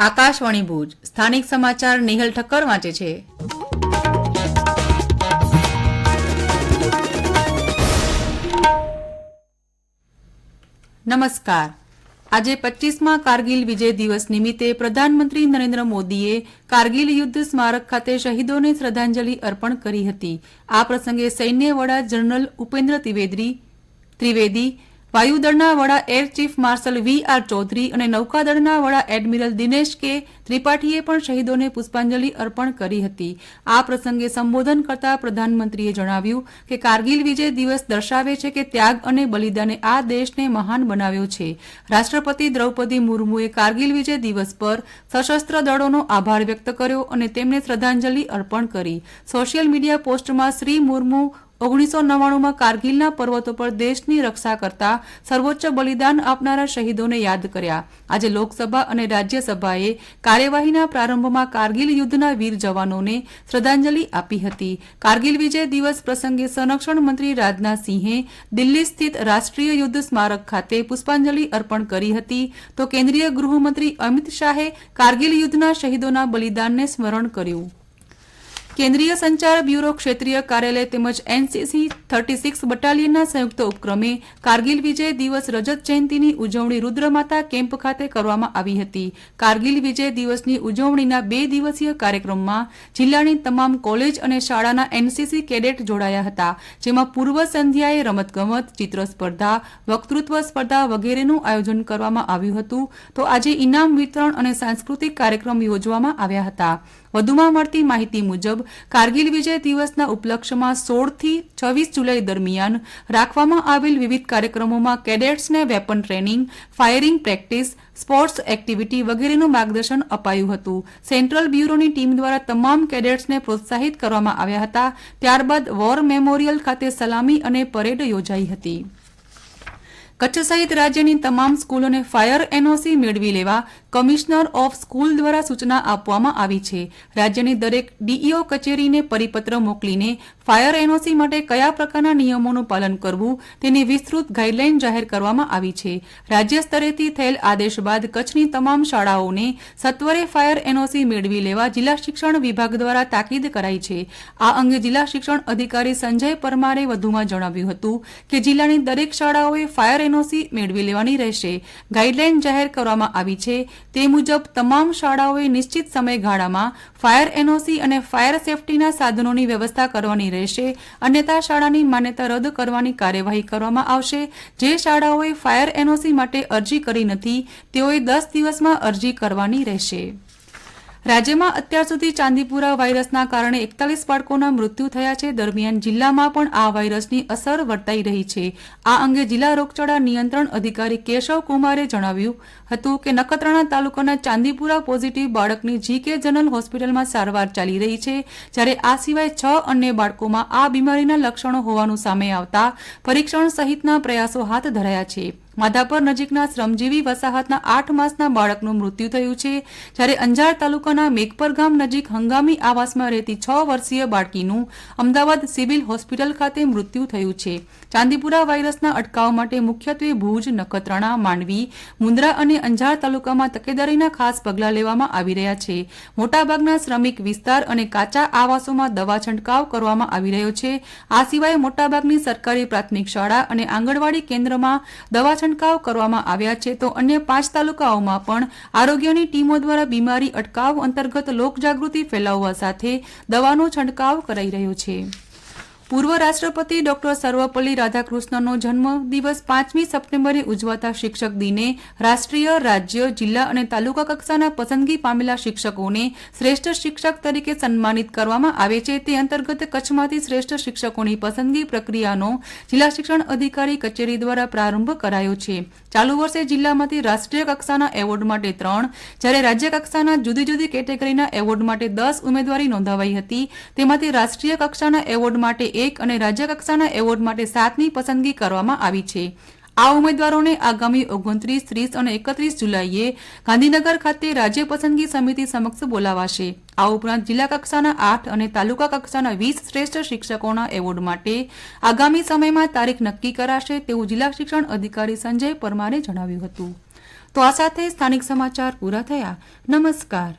આકાશવાણી ભુજ. સ્થાનિક સમાચાર નિહલ ઠક્કર વાંચે છે. નમસ્કાર. આજે પચીસમાં કારગિલ વિજય દિવસ નિમિત્તે પ્રધાનમંત્રી નરેન્દ્ર મોદીએ કારગિલ યુદ્ધ સ્મારક ખાતે શહીદોને શ્રદ્ધાંજલિ અર્પણ કરી હતી. આ પ્રસંગે સૈન્ય વડા જનરલ ઉપેન્દ્ર ત્રિવેદી ત્રિવેદી વાયુદળના વડા air chief marshal V R Chaudhary અને નૌકાદળના વડા એડમિરલ દિનેશ કે ત્રિપાઠીએ પણ શહીદોને પુષ્પાંજલિ અર્પણ કરી હતી. આ પ્રસંગે સંબોધન કરતા પ્રધાનમંત્રીએ જણાવ્યું કે કારગિલ વિજય દિવસ દર્શાવે છે કે ત્યાગ અને બલિદાને આ દેશને મહાન બનાવ્યો છે. રાષ્ટ્રપતિ દ્રૌપદી મુર્મુએ કારગિલ વિજય દિવસ પર સશસ્ત્ર દળોનો આભાર વ્યક્ત કર્યો અને તેમને શ્રદ્ધાંજલિ અર્પણ કરી. સોશિયલ મીડિયા પોસ્ટમાં શ્રી મુર્મુ ઓગણીસો નવ્વાણુંમાં કારગિલના પર્વતો પર દેશની રક્ષા કરતા સર્વોચ્ચ બલિદાન આપનારા શહીદોને યાદ કર્યા. આજે લોકસભા અને રાજ્યસભાએ કાર્યવાહીના પ્રારંભમાં કારગિલ યુદ્ધના વીર જવાનોને શ્રદ્ધાંજલિ આપી હતી. કારગિલ વિજય દિવસ પ્રસંગે સંરક્ષણ મંત્રી રાજનાથસિંહે દિલ્હી સ્થિત રાષ્ટ્રીય યુદ્ધ સ્મારક ખાતે પુષ્પાંજલિ અર્પણ કરી હતી. તો કેન્દ્રીય ગૃહમંત્રી અમિત શાહે કારગિલ યુદ્ધના શહીદોના બલિદાનને સ્મરણ કર્યું. કેન્દ્રીય સંચાર બ્યુરો ક્ષેત્રીય કાર્યાલય તેમજ એનસીસી થર્ટી સિક્સ બટાલિયનના સંયુક્ત ઉપક્રમે કારગિલ વિજય દિવસ રજત જયંતિની ઉજવણી રુદ્રમાતા કેમ્પ ખાતે કરવામાં આવી હતી. કારગિલ વિજય દિવસની ઉજવણીના બે દિવસીય કાર્યક્રમમાં જિલ્લાની તમામ કોલેજ અને શાળાના એનસીસી કેડેટ જોડાયા હતા, જેમાં પૂર્વ સંધ્યાએ રમતગમત ચિત્ર સ્પર્ધા વક્તૃત્વ સ્પર્ધા વગેરેનું આયોજન કરવામાં આવ્યું હતું. તો આજે ઇનામ વિતરણ અને સાંસ્કૃતિક કાર્યક્રમ યોજવામાં આવ્યા હતા. વધુમાં મળતી માહિતી મુજબ કારગિલ વિજય દિવસના ઉપલક્ષ્યમાં સોળથી છવ્વીસ જુલાઈ દરમિયાન રાખવામાં આવેલ વિવિધ કાર્યક્રમોમાં કેડેટ્સને weapon training, firing practice, sports activity વગેરેનું માર્ગદર્શન અપાયું હતું. સેન્ટ્રલ બ્યુરોની ટીમ દ્વારા તમામ કેડેટ્સને પ્રોત્સાહિત કરવામાં આવ્યા હતા. ત્યારબાદ વોર મેમોરિયલ ખાતે સલામી અને પરેડ યોજાઈ હતી. કચ્છ સહિત રાજ્યની તમામ સ્કૂલોને ફાયર એનઓસી મેળવી લેવા કમિશનર ઓફ સ્કૂલ દ્વારા સૂચના આપવામાં આવી છે. રાજ્યની દરેક ડીઈઓ કચેરીને પરિપત્ર મોકલીને ફાયર એનઓસી માટે કયા પ્રકારના નિયમોનું પાલન કરવું તેની વિસ્તૃત ગાઈડલાઈન જાહેર કરવામાં આવી છે. રાજ્ય સ્તરેથી થયેલ આદેશ બાદ કચ્છની તમામ શાળાઓને સત્વરે ફાયર એનઓસી મેળવી લેવા જિલ્લા શિક્ષણ વિભાગ દ્વારા તાકીદ કરાઈ છે. આ અંગે જિલ્લા શિક્ષણ અધિકારી સંજય પરમારે વધુમાં જણાવ્યું હતું કે જિલ્લાની દરેક શાળાઓએ ફાયર એનઓસી મેળવી લેવાની રહેશે. ગાઈડલાઈન જાહેર કરવામાં આવી છે તે મુજબ તમામ શાળાઓએ નિશ્ચિત સમયગાળામાં ફાયર એનઓસી અને ફાયર સેફટીના સાધનોની વ્યવસ્થા કરવાની રહેશે. અન્યથા શાળાની માન્યતા રદ કરવાની કાર્યવાહી કરવામાં આવશે. જે શાળાઓએ ફાયર એનઓસી માટે અરજી કરી નથી, તેઓએ દસ દિવસમાં અરજી કરવાની રહેશે. રાજ્યમાં અત્યાર સુધી ચાંદીપુરા વાયરસના કારણે એકતાલીસ બાળકોના મૃત્યુ થયા છે. દરમિયાન જિલ્લામાં પણ આ વાયરસની અસર વર્તાઈ રહી છે. આ અંગે જિલ્લા રોગચાળા નિયંત્રણ અધિકારી કેશવ કુમારે જણાવ્યું હતું કે, નખત્રાણા તાલુકાના ચાંદીપુરા પોઝિટિવ બાળકની જીકે જનરલ હોસ્પિટલમાં સારવાર ચાલી રહી છે. જ્યારે આ સિવાય છ અન્ય બાળકોમાં આ બીમારીના લક્ષણો હોવાનું સામે આવતા પરીક્ષણ સહિતના પ્રયાસો હાથ ધરાયા છે. માધાપર નજીકના શ્રમજીવી વસાહતના આઠ માસના બાળકનું મૃત્યુ થયું છે, જ્યારે અંજાર તાલુકાના મેઘપર ગામ નજીક હંગામી આવાસમાં રહેતી છ વર્ષીય બાળકીનું અમદાવાદ સિવિલ હોસ્પિટલ ખાતે મૃત્યુ થયું છે. ચાંદીપુરા વાયરસના અટકાવ માટે મુખ્યત્વે ભુજ, નખત્રાણા, માંડવી, મુન્દ્રા અને અંજાર તાલુકામાં તકેદારીના ખાસ પગલાં લેવામાં આવી રહ્યા છે. મોટાભાગના શ્રમિક વિસ્તાર અને કાચા આવાસોમાં દવા છંટકાવ કરવામાં આવી રહ્યો છે. આ સિવાય મોટાભાગની સરકારી પ્રાથમિક શાળા અને આંગણવાડી કેન્દ્રમાં દવા છંટકાવ કરવામાં આવ્યા છે, તો અન્ય પાંચ તાલુકાઓમાં પણ આરોગ્યની ટીમો દ્વારા બીમારી અટકાવ અંતર્ગત લોકજાગૃતિ ફેલાવવા સાથે દવાનો છંટકાવ કરાઈ રહ્યો છે. પૂર્વ રાષ્ટ્રપતિ ડોક્ટર સર્વપલ્લી રાધાકૃષ્ણનનો જન્મ દિવસ પાંચમી સપ્ટેમ્બરે ઉજવાતા શિક્ષક દિને રાષ્ટ્રીય, રાજ્ય, જિલ્લા અને તાલુકા કક્ષાના પસંદગી પામેલા શિક્ષકોને શ્રેષ્ઠ શિક્ષક તરીકે સન્માનિત કરવામાં આવે છે. તે અંતર્ગત કચ્છમાંથી શ્રેષ્ઠ શિક્ષકોની પસંદગી પ્રક્રિયાનો જિલ્લા શિક્ષણ અધિકારી કચેરી દ્વારા પ્રારંભ કરાયો છે. ચાલુ વર્ષે જિલ્લામાંથી રાષ્ટ્રીય કક્ષાના એવોર્ડ માટે ત્રણ, જ્યારે રાજ્ય કક્ષાના જુદી જુદી કેટેગરીના એવોર્ડ માટે દસ ઉમેદવારી નોંધાવાઈ હતી. તેમાંથી રાષ્ટ્રીય કક્ષાના એવોર્ડ માટે એક અને રાજ્ય કક્ષાના એવોર્ડ માટે સાતની પસંદગી કરવામાં આવી છે. આ ઉમેદવારોને આગામી ઓગણત્રીસ, ત્રીસ અને એકત્રીસ જુલાઈએ ગાંધીનગર ખાતે રાજ્ય પસંદગી સમિતિ સમક્ષ બોલાવાશે. આ ઉપરાંત જિલ્લા કક્ષાના આઠ અને તાલુકા કક્ષાના વીસ શ્રેષ્ઠ શિક્ષકોના એવોર્ડ માટે આગામી સમયમાં તારીખ નક્કી કરાશે તેવું જિલ્લા શિક્ષણ અધિકારી સંજય પરમારે જણાવ્યું હતું. તો આ સાથે સ્થાનિક સમાચાર પૂરા થયા. નમસ્કાર.